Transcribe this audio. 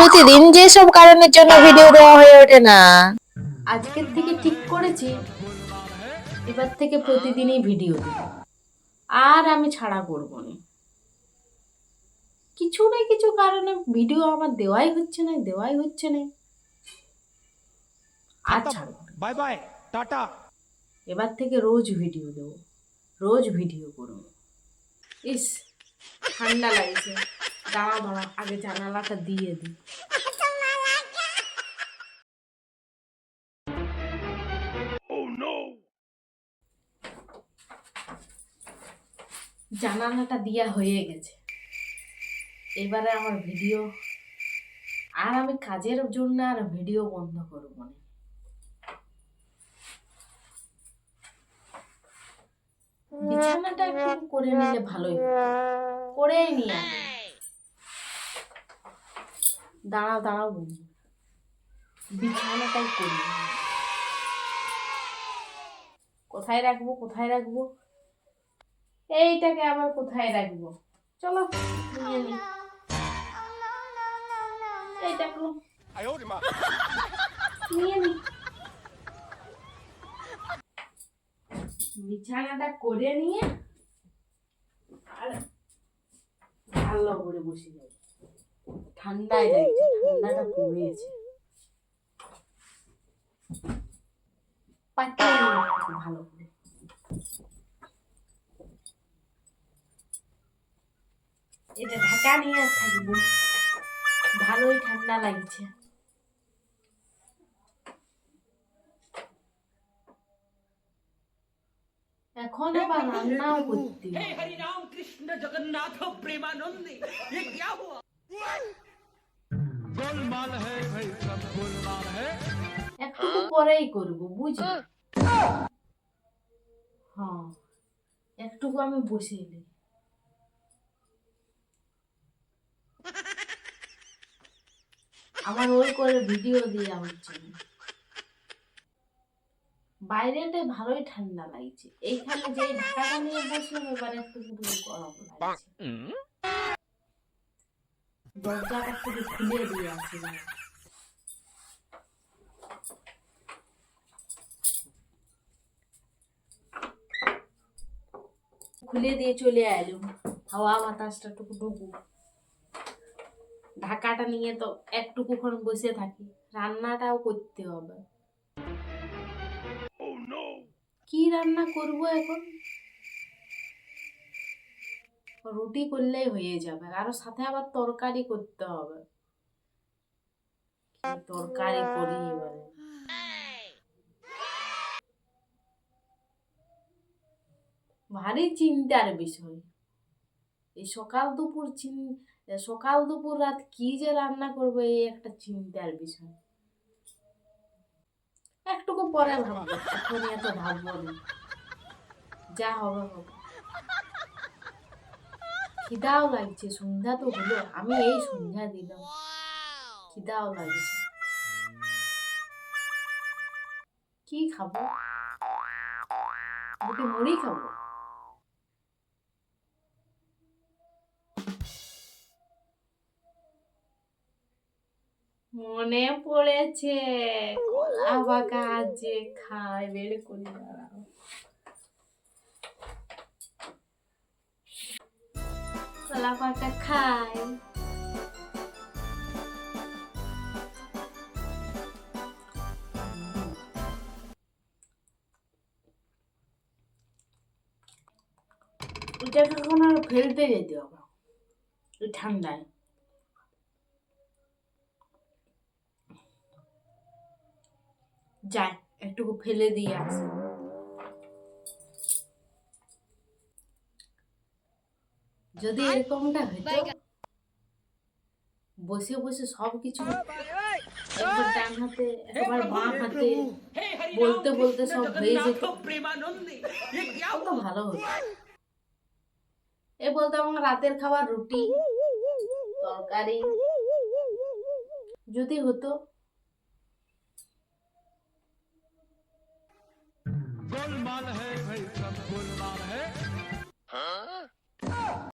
প্রতিদিন যেসব কারণের জন্য ভিডিও দেওয়া হয়ে ওঠে না। আজকের থেকে ঠিক করেছি। এবার থেকে প্রতিদিনই ভিডিও দেব। আর আমি ছাড়া করব না। কিছু না কিছু কারণে ভিডিও আমার দেওয়াই হচ্ছে না দেওয়াই হচ্ছে না। আচ্ছা বাই বাই টাটা। এবার থেকে রোজ ভিডিও দেবো। রোজ ভিডিও করব। ইস ঠান্ডা লাগছে। দাঁড়া দাঁড়া আগে জানালাটা দিয়ে দিই জানালাটা দিয়া হয়ে গেছে। এবারে আমার ভিডিও। আর আমি কাজের জন্য আর ভিডিও বন্ধ করব না। বিছানাটা একটু করে নিলে ভালোই করেই নি আমি দাঁড়াও দাঁড়াও বন্ধু। বিছানাটাই করি কোথায় রাখব কোথায় রাখব? এইটাকে আবার কোথায় রাখব? চলো এইটাকে নিয়ে বিছানাটা করে নিয়ে আর ভালো করে বসে যাই ঠান্ডায় লাগছে ঠান্ডাটা পড়েছে ভালোই ঠান্ডা লাগছে। এখন রাম কৃষ্ণ জগন্নাথ প্রেমানন্দে একটু পরেই করব হ্যাঁ একটুকু আমি বসে নিই আমার ওই করে ভিডিও দিয়ে আমার জন্য। বাইরেটা ভালোই ঠান্ডা লাগছে। এইখানে যে ঢাকা নিয়ে বসলাম এবার একটু গরম লাগছে। দরজাটা খুলে দিয়ে আছে খুলে দিয়ে চলে এলাম হাওয়া বাতাসটা টুকু ঢুকু ঢাকাটা নিয়ে তো একটুকুক্ষণ বসে থাকি। রান্নাটাও করতে হবে। কি রান্না করব এখন? রুটি করলেই হয়ে যাবে। আরও সাথে আবার তরকারি করতে হবে। তরকারি করি এবারে? ভারী চিন্তার বিষয়। এই সকাল দুপুর চিন, সকাল দুপুর রাত কি যে রান্না করব এই একটা চিন্তার বিষয়। একটুকু পরে ভাববো এখন এত ভাববো না। যা হবে হবে। খিদাও লাগছে সন্ধ্যা তো হলো আমি এই সন্ধ্যা দিলাম খিদাও লাগছে কি খাব দুটো মুড়ি খাব মনে পড়েছে কলা পাকা যে খায় বের করে দাঁড়াও কলা পাকা খায় এটা এখন আর ফেলতে যেতে হবে? এই ঠান্ডায়। যাই, একটুকু ফেলে দিয়ে আসি। যদি এরকমটা হতো বসে বসে সব কিছু একবার ডান হাতে একবার বাঁ হাতে हे हरि বলতে राम বলতে कृष्ण সব হয়ে যেত जगन्नाथ प्रेमानंदी ये क्या কত हुआ ভালো হতো এ বলতে আমার রাতের খাবার রুটি তরকারি যদি হতো गोलमाल है भाई सब गोलमाल है